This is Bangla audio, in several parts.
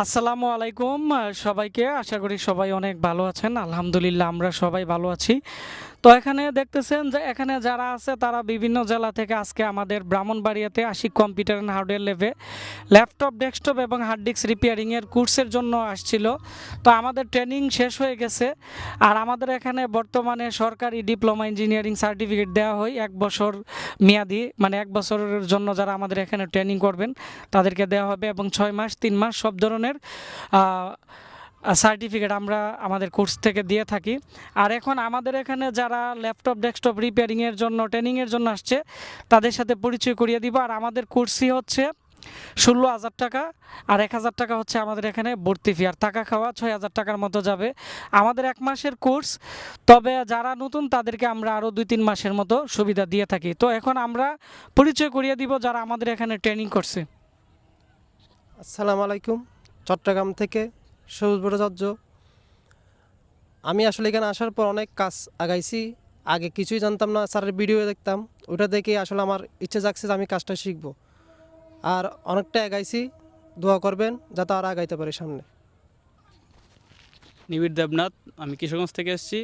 আসসালামু আলাইকুম সবাইকে। আশা করি সবাই অনেক ভালো আছেন। আলহামদুলিল্লাহ আমরা সবাই ভালো আছি। তো এখানে দেখতেছেন যে এখানে যারা আছে, তারা বিভিন্ন জেলা থেকে আজকে আমাদের ব্রাহ্মণবাড়িয়াতে আশিক কম্পিউটার অ্যান্ড হার্ডওয়্যার লেভে ল্যাপটপ, ডেস্কটপ এবং হার্ড ডিস্ক রিপেয়ারিংয়ের কোর্সের জন্য আসছিল। তো আমাদের ট্রেনিং শেষ হয়ে গেছে আর আমাদের এখানে বর্তমানে সরকারি ডিপ্লোমা ইঞ্জিনিয়ারিং সার্টিফিকেট দেওয়া হয় এক বছর মেয়াদি মানে এক বছরের জন্য যারা আমাদের এখানে ট্রেনিং করবেন তাদেরকে দেওয়া হবে এবং ছয় মাস, তিন মাস সব ধরনের সার্টিফিকেট আমরা আমাদের কোর্স থেকে দিয়ে থাকি। আর এখন আমাদের এখানে যারা ল্যাপটপ ডেস্কটপ রিপেয়ারিংয়ের জন্য ট্রেনিংয়ের জন্য আসছে, তাদের সাথে পরিচয় করিয়ে দিব। আর আমাদের কোর্সই হচ্ছে ষোলো হাজার টাকা, আর এক হাজার টাকা হচ্ছে আমাদের এখানে ভর্তি ফি আর টাকা খাওয়া ছয় হাজার টাকার মতো যাবে। আমাদের এক মাসের কোর্স তবে যারা নতুন তাদেরকে আমরা আরও দুই তিন মাসের মতো সুবিধা দিয়ে থাকি। তো এখন আমরা পরিচয় করিয়ে দিব যারা আমাদের এখানে ট্রেনিং করছে। আসসালামু আলাইকুম, চট্টগ্রাম থেকে সবুজ ভট্টাচার্য। আমি আসলে এখানে আসার পর অনেক কাজ আগাইছি। আগে কিছুই জানতাম না স্যারের ভিডিও দেখতাম। ওটা দেখে আসলে আমার ইচ্ছে জাগছে যে আমি কাজটা শিখব। আর অনেকটা আগাইছি। দোয়া করবেন যাতে আর আগাইতে পারি সামনে। নিবিড় দেবনাথ আমি কিশোরগঞ্জ থেকে এসেছি।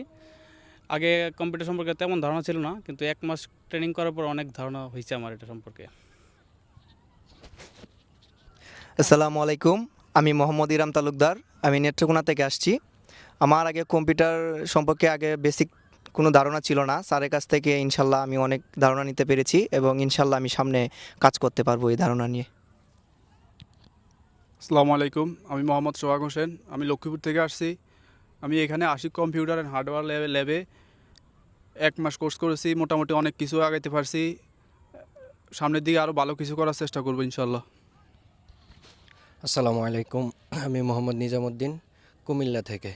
আগে কম্পিউটার সম্পর্কে তেমন ধারণা ছিল না কিন্তু এক মাস ট্রেনিং করার পর অনেক ধারণা হয়েছে আমার এটা সম্পর্কে। আসসালামু আলাইকুম আমি মোহাম্মদ ইরাম তালুকদার। আমি নেত্রকোনা থেকে আসছি। আমার আগে কম্পিউটার সম্পর্কে আগে বেসিক কোনো ধারণা ছিল না। স্যারের কাছ থেকে ইনশাল্লাহ আমি অনেক ধারণা নিতে পেরেছি এবং ইনশাল্লাহ আমি সামনে কাজ করতে পারব এই ধারণা নিয়ে। আসসালামু আলাইকুম, আমি মোহাম্মদ সোহাগ হোসেন, আমি লক্ষ্মীপুর থেকে আসছি। আমি এখানে আশিক কম্পিউটার অ্যান্ড হার্ডওয়্যার ল্যাবে ল্যাবে এক মাস কোর্স করেছি, মোটামুটি অনেক কিছু আগাইতে পারছি। সামনের দিকে আরও ভালো কিছু করার চেষ্টা করব ইনশাল্লাহ। আসসালামু আলাইকুম। আমি মোহাম্মদ নিজামুদ্দিন, কুমিল্লা থেকে।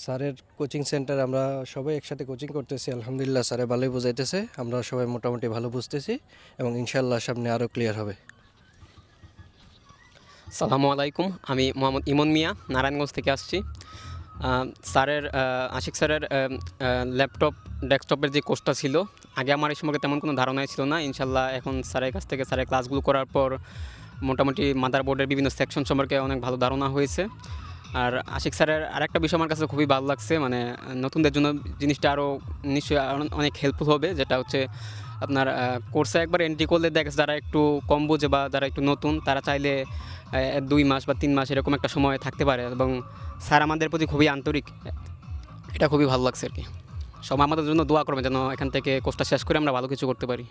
স্যারের কোচিং সেন্টার আমরা সবাই একসাথে কোচিং করতেছি, আলহামদুলিল্লাহ স্যারে ভালোই বোঝাইতেছে। আমরা সবাই মোটামুটি ভালো বুঝতেছি এবং ইনশাল্লাহ সামনে আরও ক্লিয়ার হবে। সালামু আলাইকুম, আমি মোহাম্মদ ইমন মিয়া, নারায়ণগঞ্জ থেকে আসছি। স্যারের আশিক স্যারের ল্যাপটপ, ডেস্কটপের যে কোর্সটা ছিল, আগে আমার এই সম্পর্কে তেমন কোনো ধারণাই ছিল না। ইনশাল্লাহ এখন স্যারের কাছ থেকে স্যারের ক্লাসগুলো করার পর মোটামুটি মাদারবোর্ডের বিভিন্ন সেকশন সম্পর্কে অনেক ভালো ধারণা হয়েছে। আর আশিক স্যারের আরেকটা বিষয় আমার কাছে খুবই ভালো লাগছে মানে নতুনদের জন্য জিনিসটা আরও নিশ্চয়ই অনেক হেল্পফুল হবে, যেটা হচ্ছে আপনার কোর্সে একবার এন্ট্রি করলে দেখে যারা একটু কম বোঝে বা যারা একটু নতুন, তারা চাইলে দুই মাস বা তিন মাস এরকম একটা সময় থাকতে পারে এবং স্যার আমাদের প্রতি খুবই আন্তরিক। এটা খুবই ভালো লাগছে আর কি। সব আমাদের জন্য দোয়া করবে যেন এখান থেকে কোর্সটা শেষ করে আমরা ভালো কিছু করতে পারি।